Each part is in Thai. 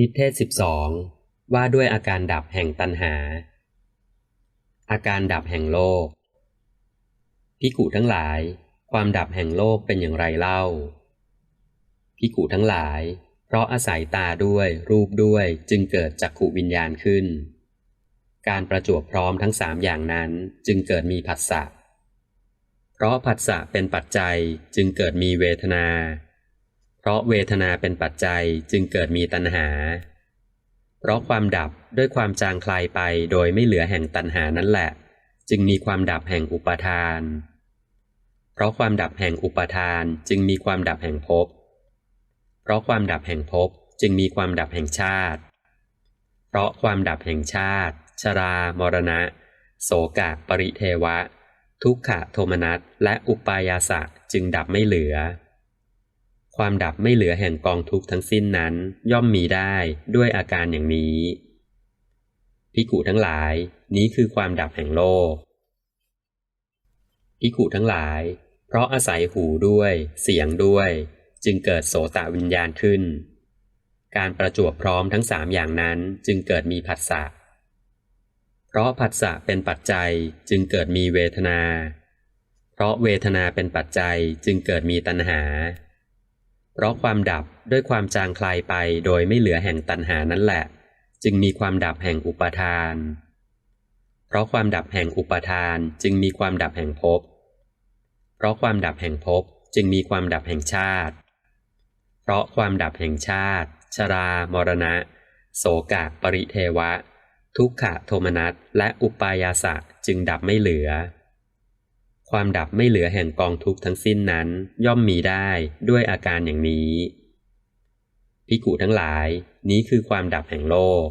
นิเทศสิบสองว่าด้วยอาการดับแห่งตัณหา อาการดับแห่งโลก พิกุทั้งหลาย ความดับแห่งโลกเป็นอย่างไรเล่า พิกุทั้งหลาย เพราะอาศัยตาด้วยรูปด้วยจึงเกิดจักขุวิญญาณขึ้น การประจวบพร้อมทั้งสามอย่างนั้นจึงเกิดมีผัสสะ เพราะผัสสะเป็นปัจจัยจึงเกิดมีเวทนา เพราะเวทนาเป็นปัจจัยจึงเกิดมีตัณหา เพราะความดับด้วยความจางคลายไปโดยไม่เหลือแห่งตัณหานั่นแหละ จึงมีความดับแห่งอุปาทาน เพราะความดับแห่งอุปาทานจึงมีความดับแห่งภพ เพราะความดับแห่งภพจึงมีความดับแห่งชาติ เพราะความดับแห่งชาติ ชรา มรณะ โสกะ ปริเทวะ ทุกขะโทมนัสและอุปายาสะจึงดับไม่เหลือ ความดับไม่เหลือแห่งกองทุกข์ทั้งสิ้นนั้นย่อมมีได้ด้วยอาการอย่างนี้พิกุทั้งหลายนี้คือความดับแห่งโลกพิกุทั้งหลาย เพราะอาศัยหูด้วยเสียงด้วย จึงเกิดโสตวิญญาณขึ้น การประจวบพร้อมทั้งสามอย่างนั้นจึงเกิดมีผัสสะเพราะผัสสะเป็นปัจจัยจึงเกิดมีเวทนา เพราะเวทนาเป็นปัจจัยจึงเกิดมีตัณหา เพราะความดับด้วยความจางคลายไปโดยไม่เหลือแห่งตัณหานั่นแหละ จึงมีความดับแห่งอุปทาน เพราะความดับแห่งอุปทานจึงมีความดับแห่งภพเพราะความดับแห่งภพจึงมีความดับแห่งชาติ เพราะความดับแห่งชาติ ชรา มรณะ โสกะ ปริเทวะ ทุกขะโทมนัสและอุปายาสะจึงดับไม่เหลือ ความดับไม่เหลือแห่งกองทุกข์ทั้งสิ้นนั้นย่อมมีได้ด้วยอาการอย่างนี้พิกุทั้งหลาย นี้คือความดับแห่งโลก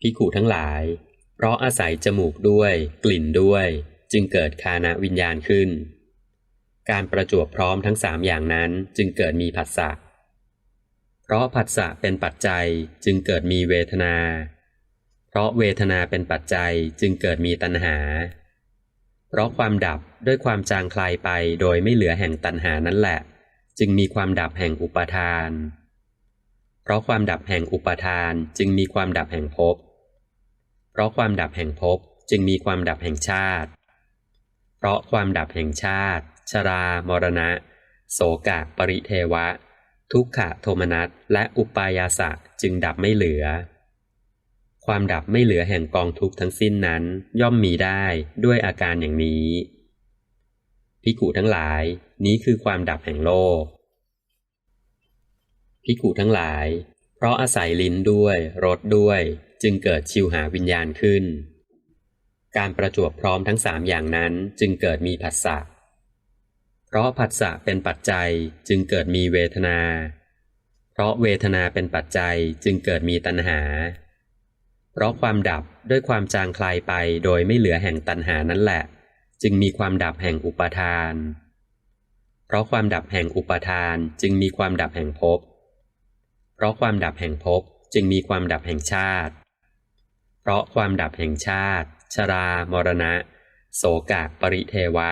พิกุทั้งหลาย เพราะอาศัยจมูกด้วย กลิ่นด้วย จึงเกิดคานาวิญญาณขึ้น การประจวบพร้อมทั้งสามอย่างนั้นจึงเกิดมีผัสสะเพราะผัสสะเป็นปัจจัยจึงเกิดมีเวทนา เพราะเวทนาเป็นปัจจัยจึงเกิดมีตัณหา เพราะความดับด้วยความจางคลายไปโดยไม่เหลือแห่งตัณหานั่นแหละ จึงมีความดับแห่งอุปทาน เพราะความดับแห่งอุปทานจึงมีความดับแห่งภพ เพราะความดับแห่งภพจึงมีความดับแห่งชาติ เพราะความดับแห่งชาติ ชรา มรณะ โสกะ ปริเทวะ ทุกขะโทมนัสและอุปายาสะจึงดับไม่เหลือ ความดับไม่เหลือแห่งกองทุกข์ทั้งสิ้นนั้นย่อมมีได้ด้วยอาการอย่างนี้พิกุทั้งหลาย นี้คือความดับแห่งโลกพิกุทั้งหลาย เพราะอาศัยลิ้นด้วยรสด้วย จึงเกิดชิวหาวิญญาณขึ้น การประจวบพร้อมทั้งสามอย่างนั้นจึงเกิดมีผัสสะเพราะผัสสะเป็นปัจจัยจึงเกิดมีเวทนา เพราะเวทนาเป็นปัจจัยจึงเกิดมีตัณหา เพราะความดับด้วยความจางคลายไปโดยไม่เหลือแห่งตัณหานั่นแหละ จึงมีความดับแห่งอุปทาน เพราะความดับแห่งอุปทานจึงมีความดับแห่งภพเพราะความดับแห่งภพจึงมีความดับแห่งชาติ เพราะความดับแห่งชาติ ชรา มรณะ โสกะปริเทวะ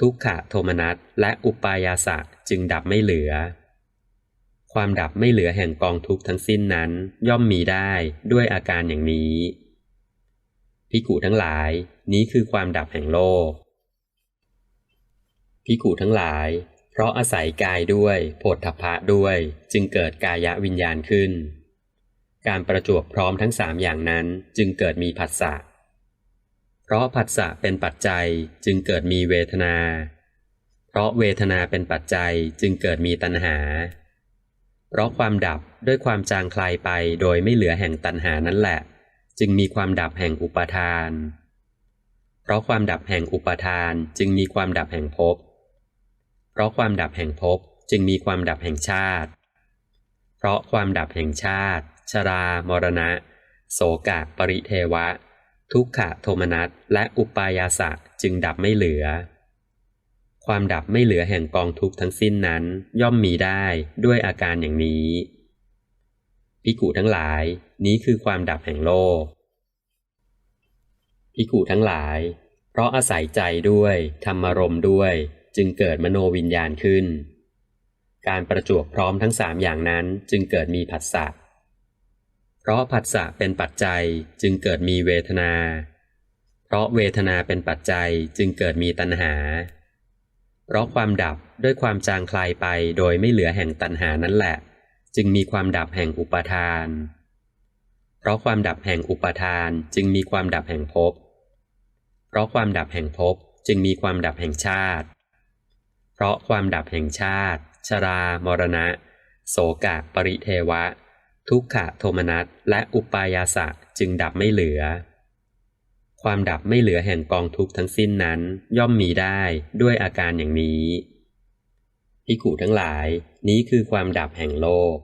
ทุกขะโทมนัสและอุปายาสะจึงดับไม่เหลือ ความดับไม่เหลือแห่งกองทุกข์ทั้งสิ้นนั้นย่อมมีได้ด้วยอาการอย่างนี้ พิกุทั้งหลายนี้คือความดับแห่งโลก พิกุทั้งหลาย เพราะอาศัยกายด้วยโพธพะด้วยจึงเกิดกายวิญญาณขึ้น การประจวบพร้อมทั้งสามอย่างนั้นจึงเกิดมีผัสสะเพราะผัสสะเป็นปัจจัยจึงเกิดมีเวทนา เพราะเวทนาเป็นปัจจัยจึงเกิดมีตัณหา เพราะความดับด้วยความจางคลายไปโดยไม่เหลือแห่งตัณหานั่นแหละ จึงมีความดับแห่งอุปทาน เพราะความดับแห่งอุปทานจึงมีความดับแห่งภพ เพราะความดับแห่งภพจึงมีความดับแห่งชาติ เพราะความดับแห่งชาติ ชรา มรณะ โสกะ ปริเทวะ ทุกขะโทมนัสและอุปายาสะจึงดับไม่เหลือ ความดับไม่เหลือแห่งกองทุกข์ทั้งสิ้นนั้น ย่อมมีได้ด้วยอาการอย่างนี้พิกุทั้งหลาย นี้คือความดับแห่งโลกพิกุทั้งหลาย เพราะอาศัยใจด้วยธรรมารมณ์ด้วย จึงเกิดมโนวิญญาณขึ้น การประจวบพร้อมทั้งสามอย่างนั้นจึงเกิดมีผัสสะเพราะผัสสะเป็นปัจจัยจึงเกิดมีเวทนา เพราะเวทนาเป็นปัจจัยจึงเกิดมีตัณหา เพราะความดับด้วยความจางคลายไปโดยไม่เหลือแห่งตัณหานั่นแหละ จึงมีความดับแห่งอุปทาน เพราะความดับแห่งอุปทานจึงมีความดับแห่งภพเพราะความดับแห่งภพจึงมีความดับแห่งชาติ เพราะความดับแห่งชาติ ชรา มรณะ โสกะ ปริเทวะ ทุกขะโทมนัสและอุปายาสะจึงดับไม่เหลือ ความดับไม่เหลือแห่งกองทุกข์ทั้งสิ้นนั้นย่อมมีได้ด้วยอาการอย่างนี้พิกุทั้งหลายนี้คือความดับแห่งโลก